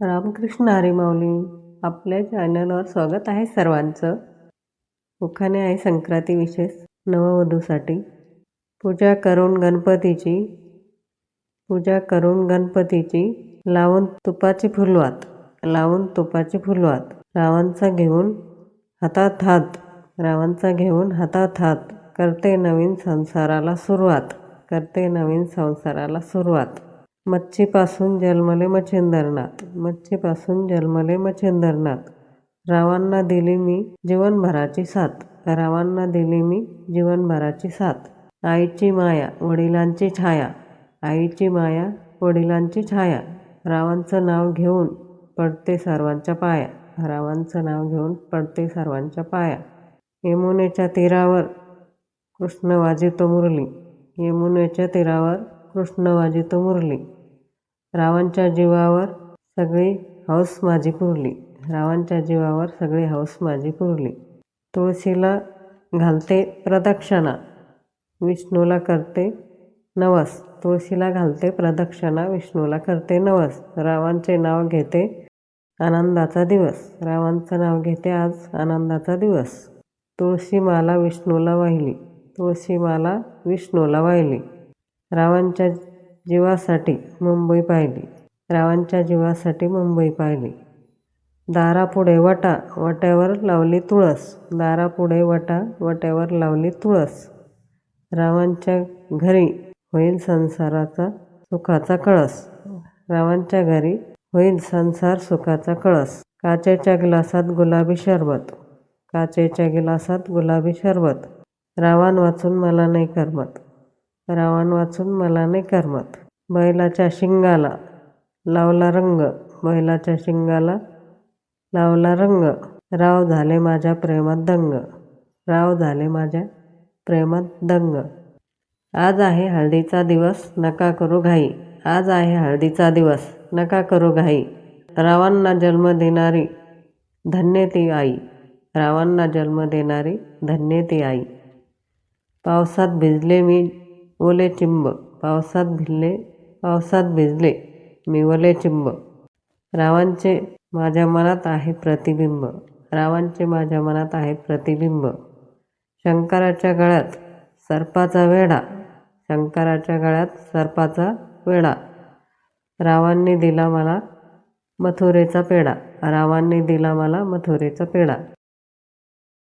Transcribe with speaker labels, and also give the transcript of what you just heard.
Speaker 1: रामकृष्ण हरी माऊली आपल्या चॅनलवर स्वागत आहे सर्वांचं. मुखाने आहे संक्रांती विशेष नववधूसाठी. पूजा करून गणपतीची पूजा करून गणपतीची लावून तुपाची फुलवात लावून तुपाची फुलवात. रावांचा घेऊन हातात हात रावांचा घेऊन हातात हात. करते नवीन संसाराला सुरुवात करते नवीन संसाराला सुरुवात. मच्छीपासून जन्मले मच्छिंद्रनाथ मच्छीपासून जन्मले मच्छिंद्रनाथ. रावांना दिली मी जीवनभराची साथ. रावांना दिली मी जीवनभराची साथ. आईची माया वडिलांची छाया. आईची माया वडिलांची छाया. रावांचं नाव घेऊन पडते सर्वांच्या पाया. रावांचं नाव घेऊन पडते सर्वांच्या पाया. यमुनेच्या तीरावर कृष्ण वाजितो मुरली यमुनेच्या तीरावर कृष्ण वाजितो मुरली रावांच्या जीवावर सगळी हौस माझी पुरली. रावांच्या जीवावर सगळी हौस माझी पुरली. तुळशीला घालते प्रदक्षिणा. विष्णूला करते नवस. तुळशीला घालते प्रदक्षिणा विष्णूला करते नवस. रावांचे नाव घेते आनंदाचा दिवस. रावांचं नाव घेते आज आनंदाचा दिवस. तुळशी माला विष्णूला वाहिली. तुळशी माला विष्णूला वाहिली. रावांच्या जीवासाठी मुंबई पाहिली. रावांच्या जीवासाठी मुंबई पाहिली. दारापुढे वटा वट्यावर लावली तुळस. दारापुढे वटा वट्यावर लावली तुळस. रावांच्या घरी होईल संसाराचा सुखाचा कळस. रावांच्या घरी होईल संसार सुखाचा कळस. काचेच्या गिलासात गुलाबी शरबत. काचेच्या गिलासात गुलाबी शरबत. रावण वाचून मला नाही करमत. रावण वाचून मला नाही करमत. बैलाच्या शिंगाला लावला रंग बैलाच्या शिंगाला लावला रंग. राव झाले माझ्या प्रेमात दंग. राव झाले माझ्या प्रेमात दंग. आज आहे हळदीचा दिवस नका करू घाई. आज आहे हळदीचा दिवस नका करू घाई. रावांना जन्म देणारी धन्य ती आई. रावांना जन्म देणारी धन्य ती आई. पावसात भिजले मी ओले चिंब पावसात भिजले पावसात भिजले मी ओले चिंब. रावांचे माझ्या मनात आहे प्रतिबिंब. रावांचे माझ्या मनात आहे प्रतिबिंब. शंकराच्या गळ्यात सर्पाचा वेढा. शंकराच्या गळ्यात सर्पाचा वेढा. रावांनी दिला मला मथुरेचा पेढा. रावांनी दिला मला मथुरेचा पेढा.